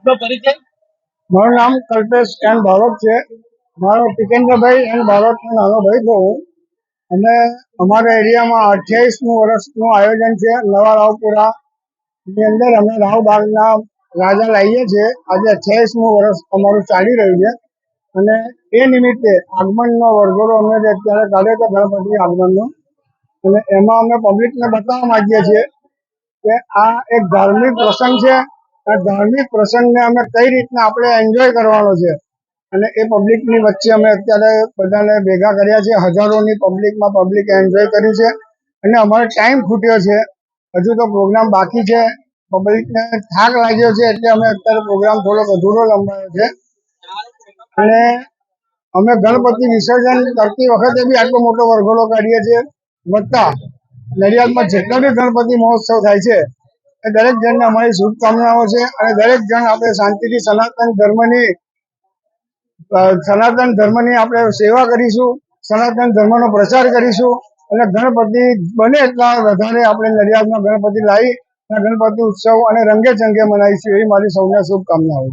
આપનો પરિચય? મારું નામ કલ્પેશ એન બારોટ છે. મારો ટિકેન્દ્રભાઈ એન બારોટનો નાનો ભાઈ બહુ અને અમારા એરિયામાં અઠ્યાવીસમું વર્ષનું આયોજન છે નવા રાવપુરા. ની અંદર અમે રાવબાગના રાજા લાવીએ છીએ. આજે અઠ્યાવીસમું વર્ષ અમારું ચાલી રહ્યું છે. અને એ નિમિત્તે આગમનનો વર્ગોડો અમે અત્યારે કાઢ્યો હતો ગણપતિ આગમનનો. અને એમાં અમે પબ્લિકને બતાવવા માંગીએ છીએ કે આ એક ધાર્મિક પ્રસંગ છે. આ ધાર્મિક પ્રસંગને અમે કઈ રીતના આપણે એન્જોય કરવાનો છે? અને એ પબ્લિકની વચ્ચે અમે અત્યારે બધાને ભેગા કર્યા છે હજારોની પબ્લિકમાં પબ્લિક એન્જોય કર્યું છે. અને અમારો ટાઈમ ખૂટ્યો છે. હજુ તો પ્રોગ્રામ બાકી છે. પબ્લિકને થાક લાગ્યો છે એટલે અમે અત્યારે પ્રોગ્રામ થોડોક અધૂરો લંબાયો છે. અને અમે ગણપતિ વિસર્જન કરતી વખતે બી આટલો મોટો વરઘોડો કાઢીએ છીએ. વત્તા નડિયાદમાં જેટલા બી ગણપતિ મહોત્સવ થાય છે દરેક જણને અમારી શુભકામનાઓ છે અને દરેક જણ આપણે શાંતિથી સનાતન ધર્મની સનાતન ધર્મની આપણે સેવા કરીશું, સનાતન ધર્મનો પ્રચાર કરીશું અને ગણપતિ બને એટલા વધારે આપણે નડિયાદમાં ગણપતિ લાવી ગણપતિ ઉત્સવ અને રંગે ચંગે મનાવીશું એવી મારી સૌને શુભકામનાઓ